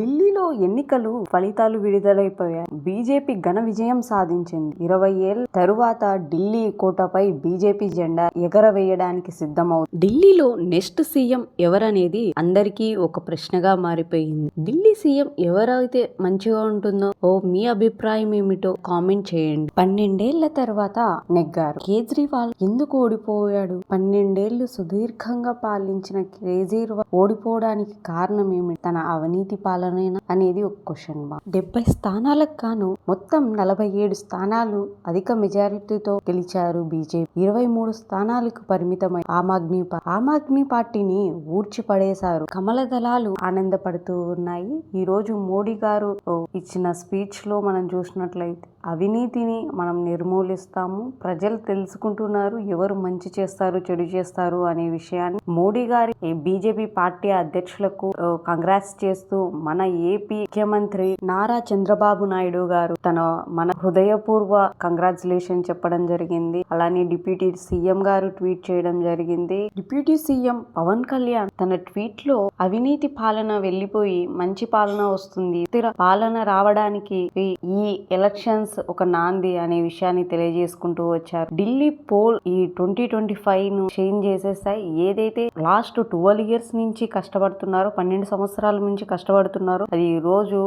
ఢిల్లీలో ఎన్నికలు ఫలితాలు విడుదలైపోయాయి. బీజేపీ ఘన విజయం సాధించింది. ఇరవై ఏళ్ళ తరువాత ఢిల్లీ కోటపై బీజేపీ జెండా ఎగరవేయడానికి సిద్ధమవుతుంది. ఢిల్లీలో నెక్స్ట్ సీఎం ఎవరనేది అందరికీ ఒక ప్రశ్నగా మారిపోయింది. ఢిల్లీ సీఎం ఎవరైతే మంచిగా ఉంటుందో ఓ మీ అభిప్రాయం ఏమిటో కామెంట్ చేయండి. పన్నెండేళ్ళ తర్వాత నెగ్గారు. కేజ్రీవాల్ ఎందుకు ఓడిపోయాడు? పన్నెండేళ్ళు సుదీర్ఘంగా పాలించిన కేజ్రీవాల్ ఓడిపోవడానికి కారణం ఏమిటి? తన అవినీతి పాలనేనా అనేది ఒక క్వశ్చన్ మార్క్ డెబ్బై స్థానాలకు గాను మొత్తం నలభై ఏడు స్థానాలు అధిక మెజారిటీతో గెలిచారు బీజేపీ. ఇరవై మూడు స్థానాలకు పరిమితమై ఆమ్ ఆద్మీ పా- ఆమ్ ఆద్మీ పార్టీని ఊడ్చి పడేశారు. కమల దళాలు ఆనందపడుతూ ఉన్నాయి. ఈ రోజు మోడీ గారు ఇచ్చిన స్పీచ్లో మనం చూసినట్లయితే అవినీతిని మనం నిర్మూలిస్తాము ప్రజలు తెలుసుకుంటున్నారు ఎవరు మంచి చేస్తారు చెడు చేస్తారు అనే విషయాన్ని మోడీ గారి బీజేపీ పార్టీ అధ్యక్షులకు కంగ్రాట్స్ చేస్తూ మన ఏపీ ముఖ్యమంత్రి నారా చంద్రబాబు నాయుడు గారు తన మన హృదయపూర్వ కంగ్రాచులేషన్ చెప్పడం జరిగింది. అలానే డిప్యూటీ సీఎం గారు ట్వీట్ చేయడం జరిగింది. డిప్యూటీ సీఎం పవన్ కళ్యాణ్ తన ట్వీట్లో అవినీతి పాలన వెళ్ళిపోయి మంచి పాలన వస్తుంది. స్థిర పాలన రావడానికి ఈ- ఎలక్షన్స్ ఒక నాంది అనే విషయాన్ని తెలియజేసుకుంటూ వచ్చారు. ఢిల్లీ పోల్ ఈ ట్వంటీ ట్వంటీ ఫైవ్ను చేంజ్ చేసేస్తాయి ఏదైతే లాస్ట్ ట్వెల్వ్ ఇయర్స్ నుంచి కష్టపడుతున్నారో పన్నెండు సంవత్సరాల నుంచి కష్టపడుతున్నారు అది ఈ రోజు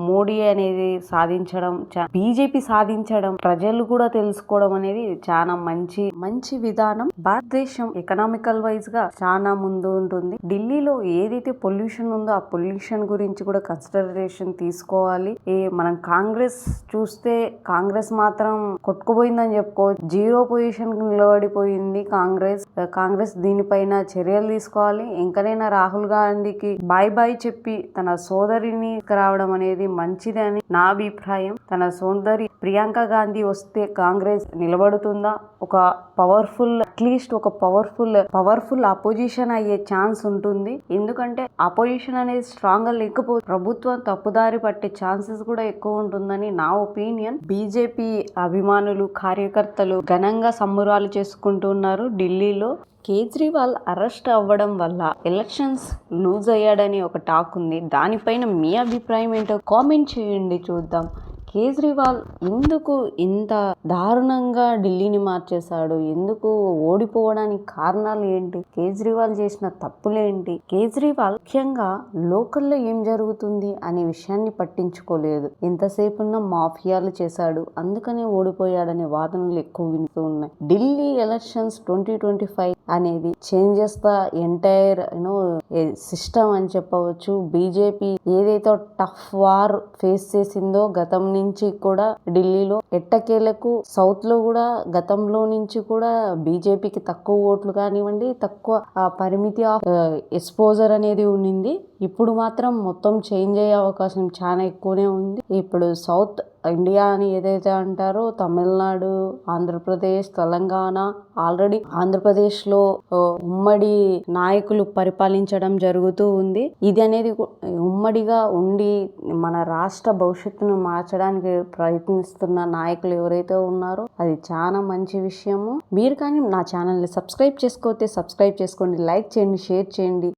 మోడీ అనేది సాధించడం బీజేపీ సాధించడం ప్రజలు కూడా తెలుసుకోవడం అనేది చాలా మంచి మంచి విధానం. భారతదేశం ఎకనామికల్ వైజ్గా చాలా ముందు ఉంటుంది. ఢిల్లీలో ఏదైతే పొల్యూషన్ ఉందో ఆ పొల్యూషన్ గురించి కూడా కన్సిడరేషన్ తీసుకోవాలి. ఏ మనం కాంగ్రెస్ చూస్తే కాంగ్రెస్ మాత్రం కొట్టుకుపోయిందని చెప్పుకోవచ్చు. జీరో పొజిషన్కి నిలబడిపోయింది కాంగ్రెస్. కాంగ్రెస్ దీనిపైన చర్యలు తీసుకోవాలి. ఇంకనైనా రాహుల్ గాంధీకి బాయ్ బాయ్ చెప్పి తన సో సోదరిని రావడం అనేది మంచిది అని నా అభిప్రాయం. తన సోదరి ప్రియాంక గాంధీ వస్తే కాంగ్రెస్ నిలబడుతుందా? ఒక పవర్ఫుల్ అట్లీస్ట్ ఒక పవర్ఫుల్ పవర్ఫుల్ అపోజిషన్ అయ్యే ఛాన్స్ ఉంటుంది. ఎందుకంటే అపోజిషన్ అనేది స్ట్రాంగ్గా లేకపోతే ప్రభుత్వం తప్పుదారి పట్టే ఛాన్సెస్ కూడా ఎక్కువ ఉంటుందని నా ఒపీనియన్ బీజేపీ అభిమానులు కార్యకర్తలు ఘనంగా సంబురాలు చేసుకుంటున్నారు ఢిల్లీలో. కేజ్రీవాల్ అరెస్ట్ అవ్వడం వల్ల ఎలక్షన్స్ లూజ్ అయ్యాడని ఒక టాక్ ఉంది. దానిపైన మీ అభిప్రాయం ఏంటో కామెంట్ చేయండి చూద్దాం. కేజ్రీవాల్ ఎందుకు ఇంత దారుణంగా ఢిల్లీని మార్చేశాడు? ఎందుకు ఓడిపోవడానికి కారణాలు ఏంటి? కేజ్రీవాల్ చేసిన తప్పులేంటి? కేజ్రీవాల్ ముఖ్యంగా లోకల్లో ఏం జరుగుతుంది అనే విషయాన్ని పట్టించుకోలేదు. ఎంతసేపు ఉన్న మాఫియాలు చేశాడు. అందుకనే ఓడిపోయాడనే వాదనలు ఎక్కువ వింటూ ఉన్నాయి. Delhi elections twenty twenty five అనేది changes the entire you know system అని చెప్పవచ్చు. బీజేపీ ఏదైతే టఫ్ వార్ ఫేస్ చేసిందో గతం నుంచి కూడా ఢిల్లీలో ఎట్టకేలకు సౌత్లో కూడా గతంలో నుంచి కూడా బీజేపీకి తక్కువ ఓట్లు కానివ్వండి తక్కువ పరిమితి ఆఫ్ ఎక్స్పోజర్ అనేది ఉండింది. ఇప్పుడు మాత్రం మొత్తం చేంజ్ అయ్యే అవకాశం చాలా ఎక్కువనే ఉంది. ఇప్పుడు సౌత్ ఇండియా అని ఏదైతే అంటారో తమిళనాడు ఆంధ్రప్రదేశ్ తెలంగాణ ఆల్రెడీ ఆంధ్రప్రదేశ్లో ఉమ్మడి నాయకులు పరిపాలించడం జరుగుతూ ఉంది. ఇది అనేది ఉమ్మడిగా ఉండి మన రాష్ట్ర భవిష్యత్తును మార్చడానికి ప్రయత్నిస్తున్న నాయకులు ఎవరైతే ఉన్నారో అది చాలా మంచి విషయము. మీరు కానీ నా ఛానల్ని సబ్స్క్రైబ్ చేసుకోతే సబ్స్క్రైబ్ చేసుకోండి లైక్ చేయండి షేర్ చేయండి.